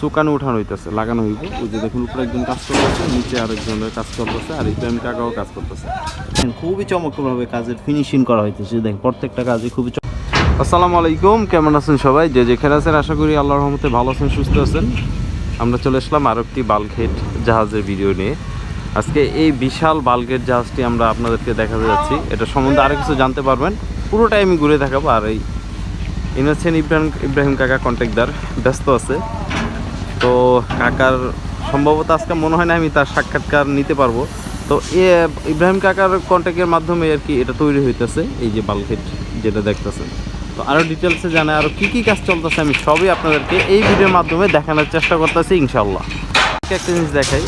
সুকানে উঠানো হইতেছে লাগানো হইব ওই যে দেখুন উপরে একজন কাজ করতেছে নিচে আরেকজনের কাজ করতেছে আর ইব্রাহিম কাকাও কাজ করতেছে। খুবই চমৎকারভাবে কাজের ফিনিশিং করা হইতেছে দেখেন প্রত্যেকটা কাজে খুবই। আসসালামু আলাইকুম কেমন আছেন সবাই? যে যেখানে আছেন আশা করি আল্লাহর রহমতে ভালো আছেন সুস্থ আছেন। আমরা চলে আসলাম আরও একটি বালঘেট জাহাজের ভিডিও নিয়ে। আজকে এই বিশাল বালঘেট জাহাজটি আমরা আপনাদেরকে দেখাতে যাচ্ছি। এটা সম্বন্ধে আরও কিছু জানতে পারবেন। পুরোটাই আমি ঘুরে দেখাবো আর এই ইনি হচ্ছেন ইব্রাহিম ইব্রাহিম কাকা কন্ট্যাক্টদার ব্যস্ত আছে। তো কাকার সম্ভবত আজকে মনে হয় না আমি তার সাক্ষাৎকার নিতে পারব। তো এ, ইব্রাহিম কাকার কন্ট্যাক্টের মাধ্যমে আর কি এটা তৈরি হইতেছে, এই যে বালঘেট যেটা দেখতেছেন। তো আরও ডিটেলসে জানে আরও কী কী কাজ চলতেছে, আমি সবই আপনাদেরকে এই ভিডিওর মাধ্যমে দেখানোর চেষ্টা করতেছি ইনশাল্লাহ একটা জিনিস দেখাই,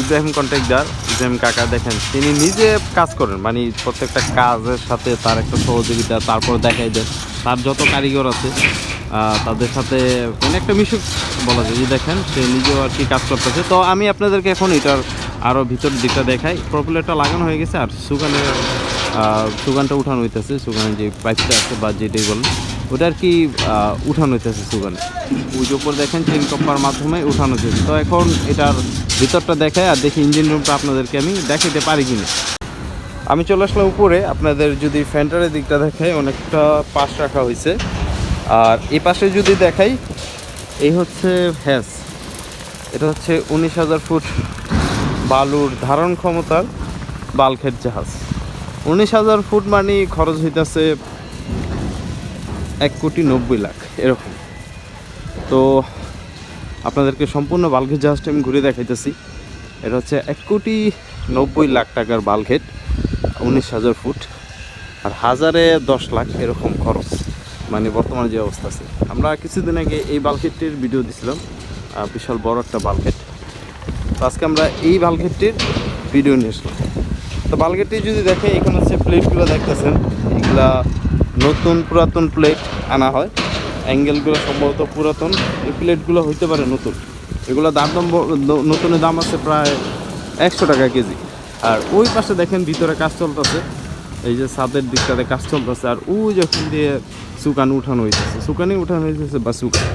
ইব্রাহিম কন্ট্রাক্টর ইব্রাহিম কাকা দেখেন, তিনি নিজে কাজ করেন মানে প্রত্যেকটা কাজের সাথে তার একটা সহযোগিতা, তারপর দেখাই দেন, তার যত কারিগর আছে তাদের সাথে মানে একটা মিশুক বলা যায়। যে দেখেন, সে নিজেও আর কি কাজ করতেছে। তো আমি আপনাদেরকে এখন এটার আরও ভিতর দিকটা দেখাই। প্রপুলারটা লাগানো হয়ে গেছে আর সুগানের সুগানটা উঠানো হইতেছে। সুগানের যে পাইপটা আছে বা যেটাই বলেন, ওটা আর কি উঠানো হইতেছে সুগানে। ওই উপর দেখেন চেন কপ্পার মাধ্যমে উঠানো হচ্ছে তো এখন এটার ভিতরটা দেখায় আর দেখি ইঞ্জিন রুমটা আপনাদেরকে আমি দেখাতে পারি কি না আমি চলে আসলাম উপরে। আপনাদের যদি ফ্যান্টারের দিকটা দেখাই, অনেকটা পাশ রাখা হয়েছে আর এই পাশে যদি দেখাই, এই হচ্ছে হ্যাস এটা হচ্ছে উনিশ হাজার ফুট বালুর ধারণ ক্ষমতার বালখেট জাহাজ। উনিশ হাজার ফুট মানে খরচ হইতেছে এক কোটি নব্বই লাখ, এরকম। তো আপনাদেরকে সম্পূর্ণ বালঘেট জাহাজটা আমি ঘুরে দেখাইতেছি। এটা হচ্ছে এক কোটি নব্বই লাখ টাকার বালঘেট উনিশ হাজার ফুট। আর হাজারে দশ লাখ এরকম খরচ। মানে বর্তমানে যে অবস্থা আছে। আমরা কিছুদিন আগে এই বালঘেটটির ভিডিও দিছিলাম বিশাল বড় একটা বালঘেট তো আজকে আমরা এই বালঘেটটির ভিডিও নিয়ে আসলাম। তো বালঘেটটি যদি দেখে এখানে হচ্ছে প্লেটগুলো দেখতেছেন। এগুলা নতুন পুরাতন প্লেট আনা হয়। অ্যাঙ্গেলগুলো সম্ভবত পুরাতন। এই প্লেটগুলো হইতে পারে নতুন। এগুলো দাম দাম নতুনের দাম আছে প্রায় একশো টাকা কেজি। আর ওই পাশে দেখেন ভিতরে কাজ চলতেছে। এই যে ছাদের দিকটাতে কাজ চলতেছে, আর ওই যখন দিয়ে সুকান উঠানো হইতেছে। সুকানি উঠানো হইতেছে বা সুকান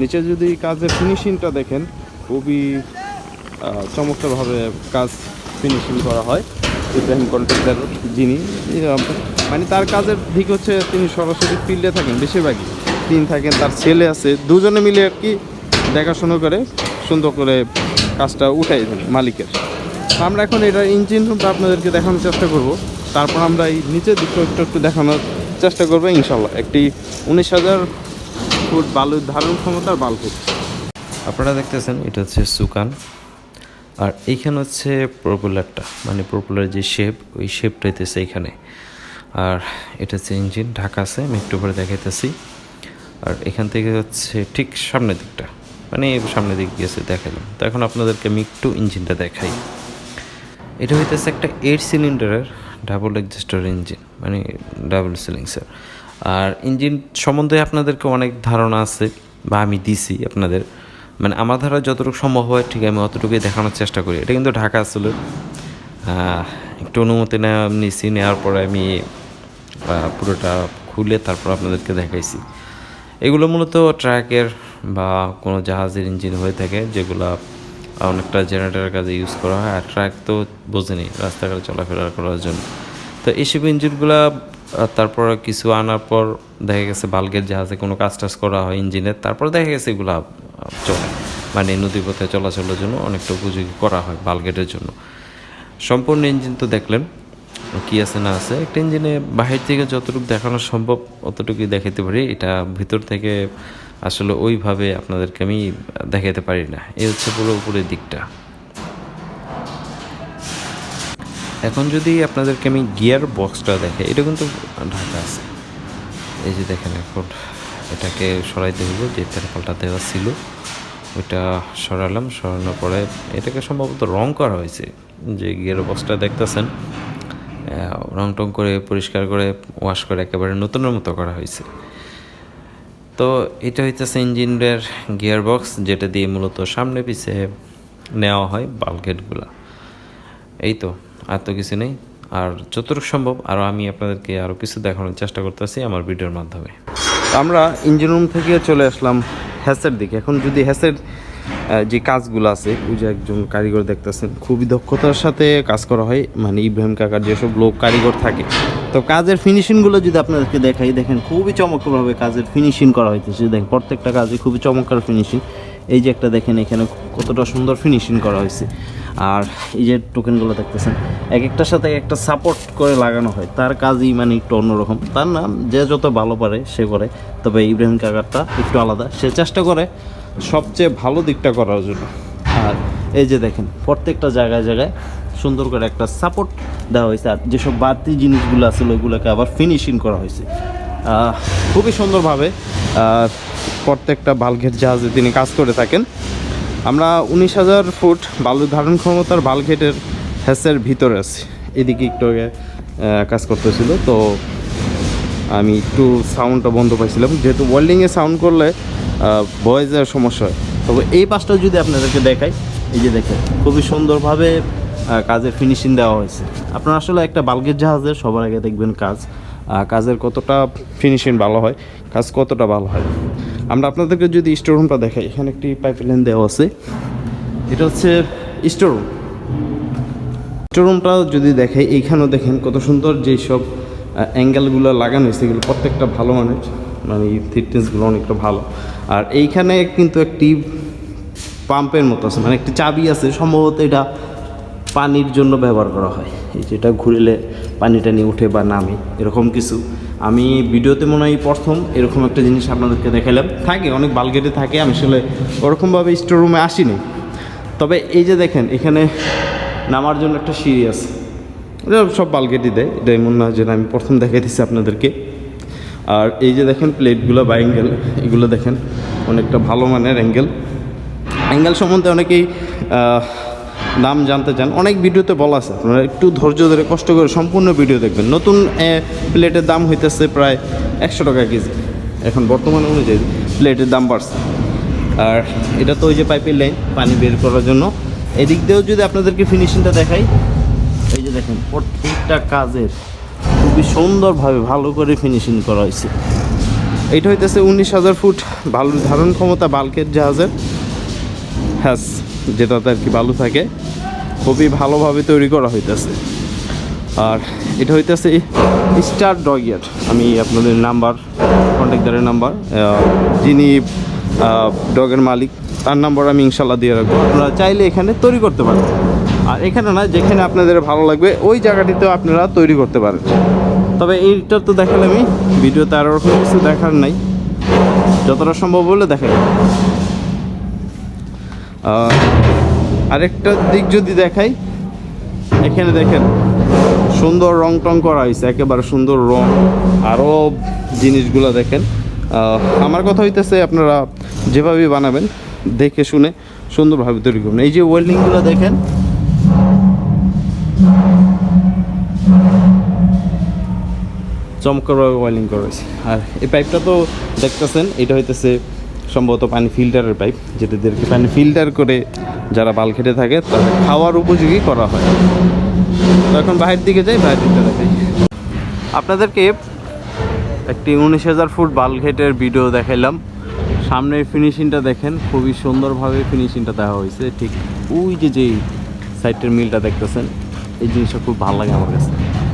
নিচে যদি কাজের ফিনিশিংটা দেখেন, খুবই চমৎকারভাবে কাজ ফিনিশিং করা হয়। ইব্রাহিম কন্ট্রাক্টর যিনি মানে তার কাজের দিক হচ্ছে তিনি সরাসরি ফিল্ডে থাকেন, বেশিরভাগই। তিনি থাকেন, তার ছেলে আছে, দুজনে মিলে আর কি দেখাশুনো করে, সুন্দর করে কাজটা উঠাই দেন মালিকের। আমরা এখন এটা ইঞ্জিন রুমটা আপনাদেরকে দেখানোর চেষ্টা করব। তারপর আমরা এই নিচের দিকটা একটু একটু দেখানোর চেষ্টা করব, ইনশাল্লাহ। একটি উনিশ হাজার ফুট বালুর ধারণ ক্ষমতার বালফুট আপনারা দেখতেছেন, এটা হচ্ছে সুকান। আর এইখানে হচ্ছে প্রপুলারটা মানে প্রপুলার যে শেপ, ওই শেপটা হইতেছে এখানে আর এটা হচ্ছে ইঞ্জিন, ঢাকা আছে, আমি একটু পরে দেখাইতেছি। আর এখান থেকে হচ্ছে ঠিক সামনের দিকটা মানে সামনের দিক গিয়েছে দেখালাম। তো এখন আপনাদেরকে আমি একটু ইঞ্জিনটা দেখাই। এটা হইতেছে একটা এইট সিলিন্ডারের ডাবল এক্সিস্টার ইঞ্জিন মানে ডাবল সিলিংসের আর ইঞ্জিন সম্বন্ধে আপনাদেরকে অনেক ধারণা আছে, বা আমি দিছি আপনাদের। মানে আমার ধারা যতটুকু সম্ভব হয়, ঠিক আমি অতটুকুই দেখানোর চেষ্টা করি। এটা কিন্তু ঢাকা আসলে একটু অনুমতি নেওয়া নিছি নেওয়ার পরে আমি পুরোটা খুলে তারপর আপনাদেরকে দেখাইছি। এগুলো মূলত ট্রাকের বা কোনো জাহাজের ইঞ্জিন হয়ে থাকে, যেগুলো অনেকটা জেনারেটারের কাজে ইউজ করা হয়। আর ট্রাক তো বোঝেনি রাস্তাঘাটে চলাফেরা করার জন্য। তো এইসব ইঞ্জিনগুলো তারপর কিছু আনার পর দেখা গেছে বালগের জাহাজে কোনো কাজ টাজ করা হয় ইঞ্জিনের তারপর দেখা গেছে এগুলো চলে। মানে নদীপথে চলাচলের জন্য অনেকটা উপযোগী করা হয় বালগেটের জন্য। সম্পূর্ণ ইঞ্জিন তো দেখলেন। কি আছে না আছে, একটা ইঞ্জিনে বাহির থেকে যতটুকু দেখানো সম্ভব অতটুকুই দেখাতে পারি। এটা ভিতর থেকে আসলে ওইভাবে আপনাদেরকে আমি দেখাতে পারি না। এই হচ্ছে পুরো উপরের দিকটা। এখন যদি আপনাদেরকে আমি গিয়ার বক্সটা দেখে এটা কিন্তু ঢাকা আছে। এই যে দেখেন এখন এটাকে সরাইতে হইব, যে তেরপালটা দেওয়া ছিল, ওইটা সরালাম, সরানোর পরে এটাকে সম্ভবত রং করা হয়েছে। যে গিয়ার বক্সটা দেখতেছেন রং টং করে, পরিষ্কার করে ওয়াশ করে একেবারে নতুনের মতো করা হয়েছে। তো এটা হইতেছে ইঞ্জিনের গিয়ার বক্স যেটা দিয়ে মূলত সামনে পিছে নেওয়া হয় বালগেটগুলা এই তো, আর তো কিছু নেই। আর যতটুকু সম্ভব আরও আমি আপনাদেরকে আরও কিছু দেখানোর চেষ্টা করতেছি আমার ভিডিওর মাধ্যমে। আমরা ইঞ্জিন রুম থেকে চলে আসলাম হ্যাসের দিকে। এখন যদি হ্যাসের যে কাজগুলো আছে, ওই যে একজন কারিগর দেখতেছেন, খুবই দক্ষতার সাথে কাজ করা হয়। মানে ইব্রাহিম কাকার যেসব লোক কারিগর থাকে। তো কাজের ফিনিশিংগুলো যদি আপনাদেরকে দেখাই, দেখেন খুবই চমৎকারভাবে কাজের ফিনিশিং করা হইতেছে। দেখেন, প্রত্যেকটা কাজে খুবই চমৎকার ফিনিশিং এই যে একটা দেখেন, এখানে কতটা সুন্দর ফিনিশিং করা হয়েছে আর এই যে টোকেনগুলো দেখতেছেন এক একটার সাথে একটা সাপোর্ট করে লাগানো হয়। তার কাজই মানে একটু অন্যরকম। তার নাম যে যত ভালো পারে, সে করে। তবে ইব্রাহিম কাকারটা একটু আলাদা। সে চেষ্টা করে সবচেয়ে ভালো দিকটা করার জন্য। আর এই যে দেখেন, প্রত্যেকটা জায়গায় জায়গায় সুন্দর করে একটা সাপোর্ট দেওয়া হয়েছে। আর যেসব বাড়তি জিনিসগুলো আছে, ওইগুলোকে আবার ফিনিশিং করা হয়েছে। খুবই সুন্দরভাবে প্রত্যেকটা বালঘেট জাহাজে তিনি কাজ করে থাকেন। আমরা উনিশ হাজার ফুট বালু ধারণ ক্ষমতার বালঘেটের হ্যাসের ভিতরে আছি। এদিকে একটু আগে কাজ করতেছিল। তো আমি একটু সাউন্ডটা বন্ধ পাইছিলাম। যেহেতু ওয়েল্ডিংয়ে সাউন্ড করলে ভয়েসের সমস্যা হয়। তবে এই পাশটা যদি আপনাদেরকে দেখাই, এই যে দেখেন, খুবই সুন্দরভাবে কাজের ফিনিশিং দেওয়া হয়েছে। আপনারা আসলে একটা বালগের জাহাজের, সবার আগে দেখবেন কাজ। কাজের কতটা ফিনিশিং ভালো হয়, কাজ কতটা ভালো হয়। আমরা আপনাদেরকে যদি স্টোর রুমটা দেখাই, এখানে একটি পাইপ লাইন দেওয়া আছে। এটা হচ্ছে স্টোর রুম স্টোর রুমটা যদি দেখাই, এইখানেও দেখেন কত সুন্দর যেই সব অ্যাঙ্গেলগুলো লাগানো হয়েছে, এগুলো প্রত্যেকটা ভালো মানের। মানে থিকনেসগুলো অনেকটা ভালো। আর এইখানে কিন্তু একটি পাম্পের মতো আছে মানে একটি চাবি আছে, সম্ভবত এটা পানির জন্য ব্যবহার করা হয়। এই যেটা ঘুরলে পানিটা নিয়ে উঠে বা নামে, এরকম কিছু। আমি ভিডিওতে মনে হয় প্রথম এরকম একটা জিনিস আপনাদেরকে দেখালাম থাকে, অনেক বালগেটে থাকে, আমি আসলে ওরকমভাবে স্টোর রুমে আসিনি। তবে এই যে দেখেন, এখানে নামার জন্য একটা সিঁড়ি আছে। সব বালগেটই দেয় এটা এমন না যে আমি প্রথম দেখাই দিচ্ছি আপনাদেরকে। আর এই যে দেখেন প্লেটগুলো বা অ্যাঙ্গেল এগুলো দেখেন, অনেকটা ভালো মানের অ্যাঙ্গেল অ্যাঙ্গেল সম্বন্ধে অনেকেই দাম জানতে চান। অনেক ভিডিওতে বলা আছে, আপনারা একটু ধৈর্য ধরে কষ্ট করে সম্পূর্ণ ভিডিও দেখবেন। নতুন প্লেটের দাম হইতেছে প্রায় একশো টাকা কেজি। এখন বর্তমান অনুযায়ী প্লেটের দাম বাড়ছে। আর এটা তো ওই যে পাইপের লাইন পানি বের করার জন্য। এদিক দিয়েও যদি আপনাদেরকে ফিনিশিংটা দেখাই, এই যে দেখেন, প্রত্যেকটা কাজের খুবই সুন্দরভাবে ভালো করে ফিনিশিং করা হয়েছে। এটা হইতেছে উনিশ হাজার ফুট বালুর ধারণ ক্ষমতা বাল্কের জাহাজের হ্যাস, যেটাতে আর কি বালু থাকে। খুবই ভালোভাবে তৈরি করা হইতেছে। আর এটা হইতেছে স্টার ডগিয়ার। আমি আপনাদের নাম্বার কন্ট্যাক্টারের নাম্বার যিনি ডগের মালিক, তার নাম্বার আমি ইনশাল্লাহ দিয়ে রাখব। আপনারা চাইলে এখানে তৈরি করতে আর এখানে না যেখানে আপনাদের ভালো লাগবে ওই জায়গাটিতেও আপনারা তৈরি করতে পারেন। তবে এইটা তো দেখালে আমি ভিডিওতে আরও ওরকম কিছু দেখার নাই। যতটা সম্ভব দেখাই। আহ, আরেকটা দিক যদি দেখাই এখানে দেখেন সুন্দর রং টং করা হয়েছে একেবারে সুন্দর রং আরও জিনিসগুলো দেখেন। আমার কথা হইতেছে আপনারা যেভাবে বানাবেন দেখে শুনে সুন্দরভাবে তৈরি করবেন। এই যে ওয়েল্ডিংগুলো দেখেন চমৎকারভাবে ওয়েল্ডিং করা হয়েছে। আর এই পাইপটা তো দেখতেছেন, এটা হইতেছে সম্ভবত পানি ফিল্টারের পাইপ যেটাদেরকে পানি ফিল্টার করে যারা বাল খেটে থাকে, তাদের খাওয়ার উপযোগী করা হয়। তো এখন বাইরের দিকে যাই বাইরের দিকটা দেখাই। আপনাদেরকে একটি উনিশ হাজার ফুট বালঘেটের ভিডিও দেখাইলাম। সামনের ফিনিশিংটা দেখেন, খুবই সুন্দরভাবে ফিনিশিংটা দেওয়া হয়েছে। ঠিক ওই যে যেই সাইডের মিলটা দেখতেছেন এই জিনিসটা খুব ভালো লাগে আমার কাছে।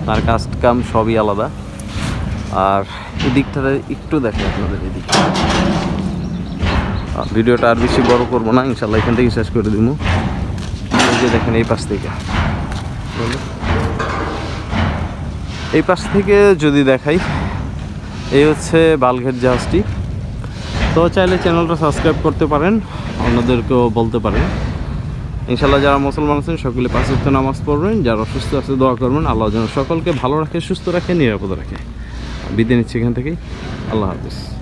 তার কাজ কাম সবই আলাদা। আর এই দিকটাতে একটু দেখে আপনাদের আহ, ভিডিওটা আর বেশি বড় করব না ইনশাল্লাহ এখান থেকে শেষ করে দিব। যে দেখেন এই পাশ থেকে। এই পাশ থেকে যদি দেখাই এই হচ্ছে বালঘেট জাহাজটি। তো চাইলে চ্যানেলটা সাবস্ক্রাইব করতে পারেন অন্যদেরকেও বলতে পারেন। ইনশাল্লাহ যারা মুসলমান আছেন, সকলে পাঁচ নামাজ পড়বেন। যারা অসুস্থ আছে, দোয়া করবেন। আল্লাহ যেন সকলকে ভালো রাখে, সুস্থ রাখে, নিরাপদ রাখে। বিদায় নিচ্ছি এখান থেকেই। আল্লাহ হাফিজ।